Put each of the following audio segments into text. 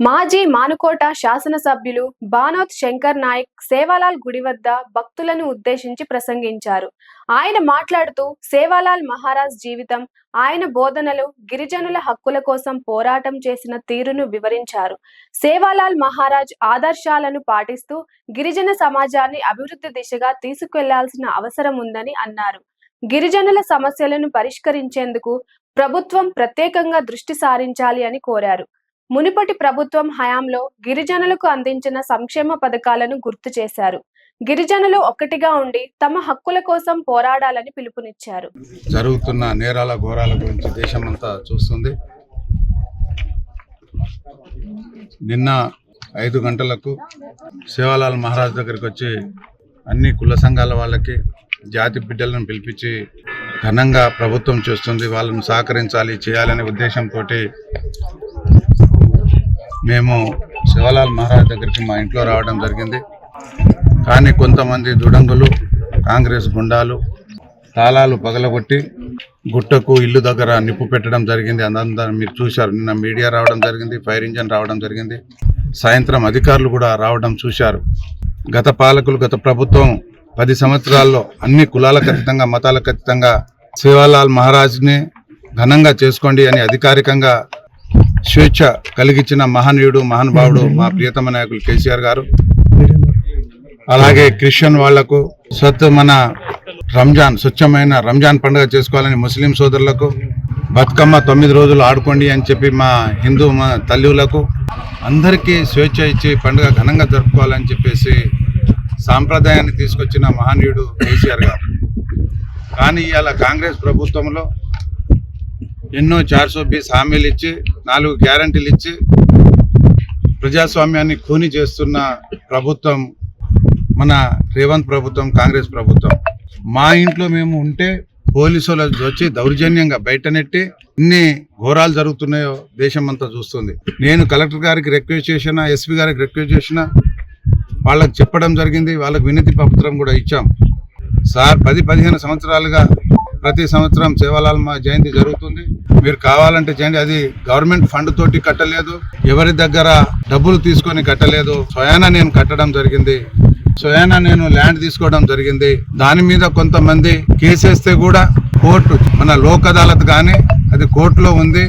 మాజీ మానుకోట శాసనసభ్యులు బానోత్ శంకర్ నాయక్ సేవాలాల్ గుడి వద్ద భక్తులను ఉద్దేశించి ప్రసంగించారు. ఆయన మాట్లాడుతూ సేవాలాల్ మహారాజ్ జీవితం ఆయన బోధనలు గిరిజనుల హక్కుల కోసం పోరాటం చేసిన తీరును వివరించారు. సేవాలాల్ మహారాజ్ ఆదర్శాలను పాటిస్తూ గిరిజన సమాజాన్ని అభివృద్ధి దిశగా తీసుకెళ్ళాల్సిన అవసరం ఉందని అన్నారు. గిరిజనుల సమస్యలను పరిష్కరించేందుకు ప్రభుత్వం ప్రత్యేకంగా దృష్టి సారించాలి అని కోరారు. మునుపటి ప్రభుత్వం హయాంలో గిరిజనులకు అందించిన సంక్షేమ పథకాలను గుర్తు చేశారు. గిరిజనులు ఒక్కటిగా ఉండి తమ హక్కుల కోసం పోరాడాలని పిలుపునిచ్చారు. జరుగుతున్న నేరాల ఘోరాల గురించి దేశమంతా చూస్తుంది. నిన్న ఐదు గంటలకు సేవాలాల్ మహారాజ్ దగ్గరికి వచ్చి అన్ని కుల సంఘాల వాళ్ళకి జాతి బిడ్డలను పిలిపించి ఘనంగా ప్రభుత్వం చేస్తుంది. వాళ్ళను సహకరించాలి చేయాలనే ఉద్దేశంతో మేము శివలాల్ మహారాజ్ దగ్గరికి మా ఇంట్లో రావడం జరిగింది. కానీ కొంతమంది దుడంగులు కాంగ్రెస్ గుండాలు తాళాలు పగలగొట్టి గుట్టకు ఇల్లు దగ్గర నిప్పు పెట్టడం జరిగింది. అదంతా మీరు చూశారు నిన్న మీడియా రావడం జరిగింది ఫైర్ ఇంజన్ రావడం జరిగింది. సాయంత్రం అధికారులు కూడా రావడం చూశారు. గత పాలకులు గత ప్రభుత్వం పది సంవత్సరాల్లో అన్ని కులాల ఖచ్చితంగా మతాల ఖచ్చితంగా సేవాలాల్ మహారాజ్ని ఘనంగా చేసుకోండి అని అధికారికంగా స్వేచ్ఛ కలిగించిన మహనీయుడు మహానుభావుడు మా ప్రియతమ నాయకులు కేసీఆర్ గారు. అలాగే క్రిస్టియన్ వాళ్ళకు స్వత్ మన రంజాన్ స్వచ్ఛమైన రంజాన్ పండుగ చేసుకోవాలని ముస్లిం సోదరులకు బతుకమ్మ తొమ్మిది రోజులు ఆడుకోండి అని చెప్పి మా హిందూ మా తల్లులకు అందరికీ స్వేచ్ఛ ఇచ్చి పండుగ ఘనంగా జరుపుకోవాలని చెప్పేసి సాంప్రదాయాన్ని తీసుకొచ్చిన మహనీయుడు కేసీఆర్ గారు. కానీ ఇవాళ కాంగ్రెస్ ప్రభుత్వంలో ఎన్నో చార్సో బీస్ హామీలు ఇచ్చి నాలుగు గ్యారంటీలు ఇచ్చి ప్రజాస్వామ్యాన్ని ఖూని చేస్తున్న ప్రభుత్వం మన రేవంత్ ప్రభుత్వం కాంగ్రెస్ ప్రభుత్వం. మా ఇంట్లో మేము ఉంటే పోలీసులు వచ్చి దౌర్జన్యంగా బయట నెట్టి ఇన్ని ఘోరాలు జరుగుతున్నాయో దేశం అంతా చూస్తుంది. నేను కలెక్టర్ గారికి రిక్వెస్ట్ చేసిన ఎస్పీ గారికి రిక్వెస్ట్ చేసిన వాళ్ళకి చెప్పడం జరిగింది వాళ్ళకి వినతి పత్రం కూడా ఇచ్చాం. సార్ పది పదిహేను సంవత్సరాలుగా ప్రతి సంవత్సరం సేవాలాల్ మా జయంతి జరుగుతుంది. మీరు కావాలంటే చేయండి. అది గవర్నమెంట్ ఫండ్ తోటి కట్టలేదు. ఎవరి దగ్గర డబ్బులు తీసుకొని కట్టలేదు. స్వయానా నేను కట్టడం జరిగింది. స్వయానా నేను ల్యాండ్ తీసుకోవడం జరిగింది. దాని మీద కొంతమంది కేసేస్తే కూడా కోర్టు మన లోక్ అదాలత్ కానీ అది కోర్టులో ఉంది.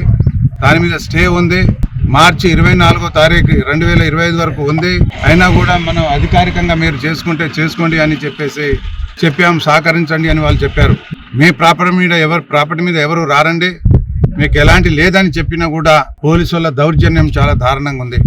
దాని మీద స్టే ఉంది. మార్చి ఇరవై నాలుగో తారీఖు రెండు వేల ఇరవై ఐదు వరకు ఉంది. అయినా కూడా మనం అధికారికంగా మీరు చేసుకుంటే చేసుకోండి అని చెప్పేసి చెప్పాము సహకరించండి అని వాళ్ళు చెప్పారు. మీ ప్రాపర్టీ మీద ఎవరు ప్రాపర్టీ మీద ఎవరు రారండి? మీకు ఎలాంటి లేదని చెప్పినా కూడా పోలీసు వాళ్ళ దౌర్జన్యం చాలా దారుణంగా ఉంది.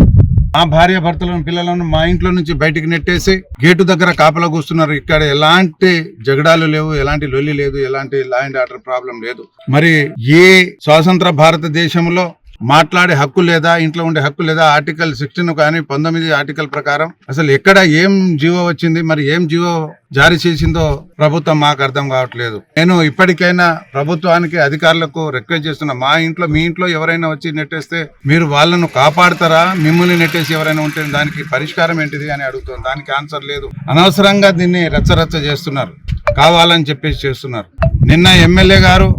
మా భార్య భర్తలను పిల్లలను మా ఇంట్లో నుంచి బయటికి నెట్టేసి గేటు దగ్గర కాపలా కూస్తున్నారు. ఇక్కడ ఎలాంటి జగడాలు లేవు ఎలాంటి లొల్లి లేదు ఎలాంటి లా అండ్ ఆర్డర్ ప్రాబ్లం లేదు. మరి ఏ స్వాతంత్ర భారతదేశంలో మాట్లాడే హక్కు లేదా ఇంట్లో ఉండే హక్కు లేదా ఆర్టికల్ సిక్స్టీన్ కానీ పంతొమ్మిది ఆర్టికల్ ప్రకారం అసలు ఎక్కడ ఏం జీవో వచ్చింది మరి ఏం జీవో జారీ చేసిందో ప్రభుత్వం మాకు అర్థం కావట్లేదు. నేను ఇప్పటికైనా ప్రభుత్వానికి అధికారులకు రిక్వెస్ట్ చేస్తున్నా మా ఇంట్లో మీ ఇంట్లో ఎవరైనా వచ్చి నెట్టేస్తే మీరు వాళ్ళను కాపాడతారా? మిమ్మల్ని నెట్టేసి ఎవరైనా ఉంటే దానికి పరిష్కారం ఏంటిది అని అడుగుతాం దానికి ఆన్సర్ లేదు. అనవసరంగా దీన్ని రచ్చరచ్చ చేస్తున్నారు. కావాలని చెప్పేసి చేస్తున్నారు. నిన్న ఎమ్మెల్యే గారు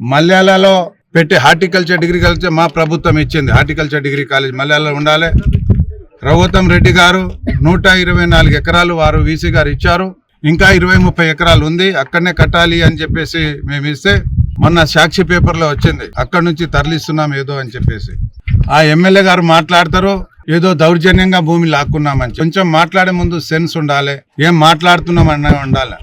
మల్యాలలో పెట్టి హార్టికల్చర్ డిగ్రీ కలిసి మా ప్రభుత్వం ఇచ్చింది. హార్టికల్చర్ డిగ్రీ కాలేజ్ మల్యాలలో ఉండాలి. రఘుతం రెడ్డి గారు నూట ఇరవై నాలుగు ఎకరాలు వారు వీసీ గారు ఇచ్చారు. ఇంకా ఇరవై ముప్పై ఎకరాలు ఉంది. అక్కడనే కట్టాలి అని చెప్పేసి మేము ఇస్తే మొన్న సాక్షి పేపర్లో వచ్చింది. అక్కడ నుంచి తరలిస్తున్నాం ఏదో అని చెప్పేసి. ఆ ఎమ్మెల్యే గారు మాట్లాడతారు. ఏదో దౌర్జన్యంగా భూమి లాక్కున్నామని కొంచెం మాట్లాడే ముందు సెన్స్ ఉండాలి. ఏం మాట్లాడుతున్నాం అన్న ఉండాలి.